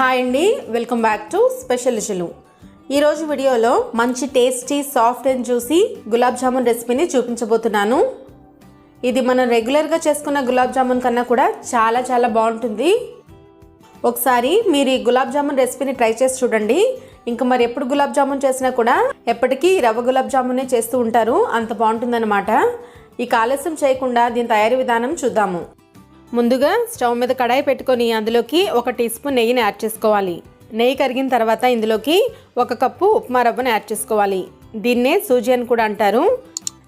Hi అండి welcome back to special రుచులు ఈరోజు వీడియోలో మంచి tasty soft and juicy gulab jamun రెసిపీని చూపించబోతున్నాను. ఇది మనం రెగ్యులర్గా చేసుకున్న గులాబ్ జామున్ కన్నా కూడా చాలా చాలా బాగుంటుంది. ఒకసారి మీరు ఈ గులాబ్ జామున్ రెసిపీని ట్రై చేసి చూడండి. ఇంకా మరి ఎప్పుడు గులాబ్ జామున్ చేసినా కూడా ఎప్పటికీ రవ్వ గులాబ్ జామునే చేస్తూ ఉంటారు. అంత బాగుంటుందన్నమాట. ఇక ఆలస్యం చేయకుండా దీని తయారీ విధానం చూద్దాము. ముందుగా స్టవ్ మీద కడాయి పెట్టుకొని అందులోకి ఒక టీ స్పూన్ నెయ్యిని యాడ్ చేసుకోవాలి. నెయ్యి కరిగిన తర్వాత ఇందులోకి ఒక కప్పు ఉప్మా రవ్వను యాడ్ చేసుకోవాలి. దీన్నే సూజీ అని కూడా అంటారు.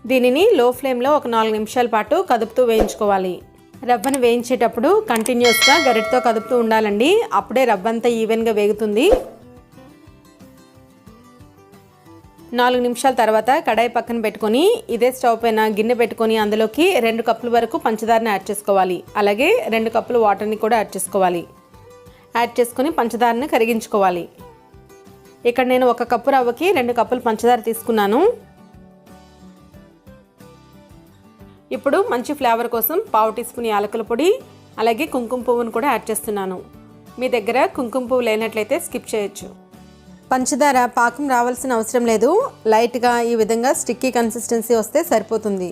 దీనిని లో ఫ్లేమ్లో ఒక నాలుగు నిమిషాల పాటు కదుపుతూ వేయించుకోవాలి. రవ్వను వేయించేటప్పుడు కంటిన్యూస్గా గరిటతో కదుపుతూ ఉండాలండి. అప్పుడే రవ్వంతా ఈవెన్గా వేగుతుంది. నాలుగు నిమిషాల తర్వాత కడాయి పక్కన పెట్టుకొని ఇదే స్టవ్ పైన గిన్నె పెట్టుకొని అందులోకి రెండు కప్పుల వరకు పంచదారని యాడ్ చేసుకోవాలి. అలాగే రెండు కప్పులు వాటర్ని కూడా యాడ్ చేసుకోవాలి. యాడ్ చేసుకొని పంచదారని కరిగించుకోవాలి. ఇక్కడ నేను ఒక కప్పు రవ్వకి రెండు కప్పులు పంచదార తీసుకున్నాను. ఇప్పుడు మంచి ఫ్లేవర్ కోసం పావు టీ స్పూన్ యాలకుల పొడి అలాగే కుంకుమ పువ్వును కూడా యాడ్ చేస్తున్నాను. మీ దగ్గర కుంకుమ పువ్వు లేనట్లయితే స్కిప్ చేయొచ్చు. పంచదార పాకం రావాల్సిన అవసరం లేదు. లైట్గా ఈ విధంగా స్టిక్కీ కన్సిస్టెన్సీ వస్తే సరిపోతుంది.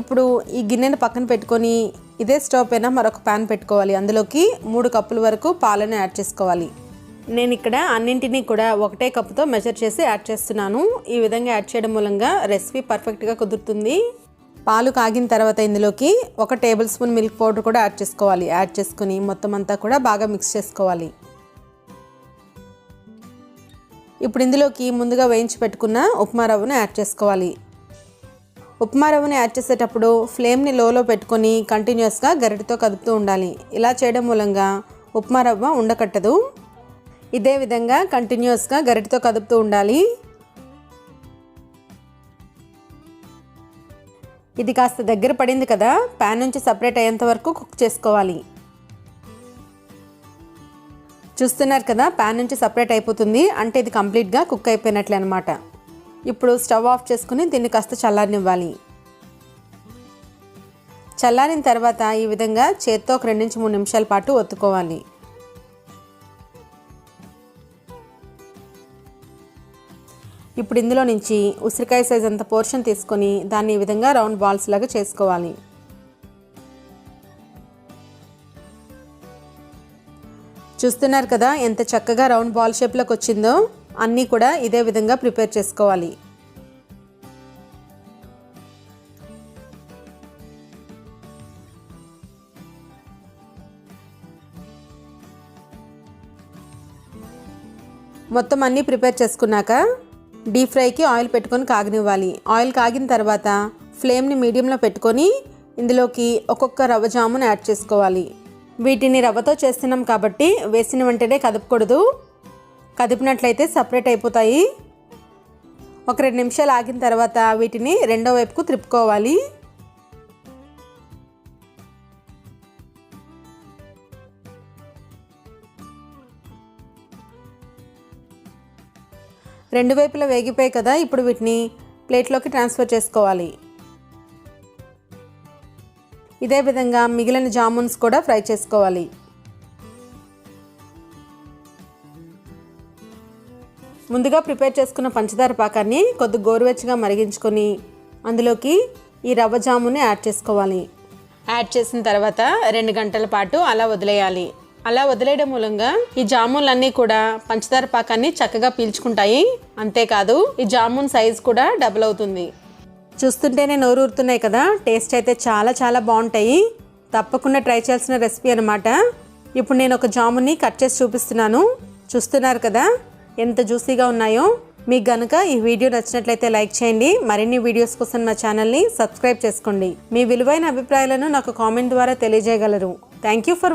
ఇప్పుడు ఈ గిన్నెను పక్కన పెట్టుకొని ఇదే స్టవ్ పైన మరొక ప్యాన్ పెట్టుకోవాలి. అందులోకి మూడు కప్పుల వరకు పాలను యాడ్ చేసుకోవాలి. నేను ఇక్కడ అన్నింటినీ కూడా ఒకటే కప్పుతో మెజర్ చేసి యాడ్ చేస్తున్నాను. ఈ విధంగా యాడ్ చేయడం మూలంగా రెసిపీ పర్ఫెక్ట్గా కుదురుతుంది. పాలు కాగిన తర్వాత ఇందులోకి ఒక టేబుల్ స్పూన్ మిల్క్ పౌడర్ కూడా యాడ్ చేసుకోవాలి. యాడ్ చేసుకుని మొత్తం అంతా కూడా బాగా మిక్స్ చేసుకోవాలి. ఇప్పుడు ఇందులోకి ముందుగా వేయించి పెట్టుకున్న ఉప్మా రవ్వను యాడ్ చేసుకోవాలి. ఉప్మా రవ్వను యాడ్ చేసేటప్పుడు ఫ్లేమ్ని లోలో పెట్టుకొని కంటిన్యూస్గా గరిటతో కదుపుతూ ఉండాలి. ఇలా చేయడం మూలంగా ఉప్మా రవ్వ ఉండకట్టదు. ఇదే విధంగా కంటిన్యూస్గా గరిటతో కదుపుతూ ఉండాలి. ఇది కాస్త దగ్గర పడింది కదా ప్యాన్ నుంచి సపరేట్ అయ్యేంత వరకు కుక్ చేసుకోవాలి. చూస్తున్నారు కదా ప్యాన్ నుంచి సపరేట్ అయిపోతుంది. అంటే ఇది కంప్లీట్గా కుక్ అయిపోయినట్లే అనమాట ఇప్పుడు స్టవ్ ఆఫ్ చేసుకుని దీన్ని కాస్త చల్లారనివ్వాలి. చల్లారిన తర్వాత ఈ విధంగా చేత్తో ఒక రెండు నుంచి మూడు నిమిషాల పాటు ఒత్తుకోవాలి. ఇప్పుడు ఇందులో నుంచి ఉసిరికాయ సైజ్ అంత పోర్షన్ తీసుకొని దాన్ని ఈ విధంగా రౌండ్ బాల్స్ లాగా చేసుకోవాలి. చూస్తున్నారు కదా ఎంత చక్కగా రౌండ్ బాల్ షేప్లోకి వచ్చిందో అన్నీ కూడా ఇదే విధంగా ప్రిపేర్ చేసుకోవాలి. మొత్తం అన్నీ ప్రిపేర్ చేసుకున్నాక డీప్ ఫ్రైకి ఆయిల్ పెట్టుకొని కాగనివ్వాలి. ఆయిల్ కాగిన తర్వాత ఫ్లేమ్ని మీడియంలో పెట్టుకొని ఇందులోకి ఒక్కొక్క రవ్వ జామును యాడ్ చేసుకోవాలి. వీటిని రవ్వతో చేస్తున్నాం కాబట్టి వేసిన వెంటనే కదపకూడదు. కదిపినట్లయితే సపరేట్ అయిపోతాయి. ఒక రెండు నిమిషాలు ఆగిన తర్వాత వీటిని రెండో వైపుకు త్రిప్పుకోవాలి. రెండు వైపులా వేగిపోయాయి కదా ఇప్పుడు వీటిని ప్లేట్లోకి ట్రాన్స్ఫర్ చేసుకోవాలి. ఇదే విధంగా మిగిలిన జామున్స్ కూడా ఫ్రై చేసుకోవాలి. ముందుగా ప్రిపేర్ చేసుకున్న పంచదార పాకాన్ని కొద్ది గోరువెచ్చగా మరిగించుకొని అందులోకి ఈ రవ్వ జాముని యాడ్ చేసుకోవాలి. యాడ్ చేసిన తర్వాత రెండు గంటల పాటు అలా వదిలేయాలి. అలా వదిలేయడం మూలంగా ఈ జామున్లన్నీ కూడా పంచదార పాకాన్ని చక్కగా పీల్చుకుంటాయి. అంతేకాదు ఈ జామున్ సైజ్ కూడా డబుల్ అవుతుంది. చూస్తుంటేనే నోరు ఊరుతున్నాయి కదా. టేస్ట్ అయితే చాలా చాలా బాగుంటాయి. తప్పకుండా ట్రై చేయాల్సిన రెసిపీ అనమాట ఇప్పుడు నేను ఒక జాముని కట్ చేసి చూపిస్తున్నాను. చూస్తున్నారు కదా ఎంత జ్యూసీగా ఉన్నాయో. మీకు గనుక ఈ వీడియో నచ్చినట్లయితే లైక్ చేయండి. మరిన్ని వీడియోస్ కోసం మా ఛానల్ని సబ్స్క్రైబ్ చేసుకోండి. మీ విలువైన అభిప్రాయాలను నాకు కామెంట్ ద్వారా తెలియజేయగలరు. Thank you for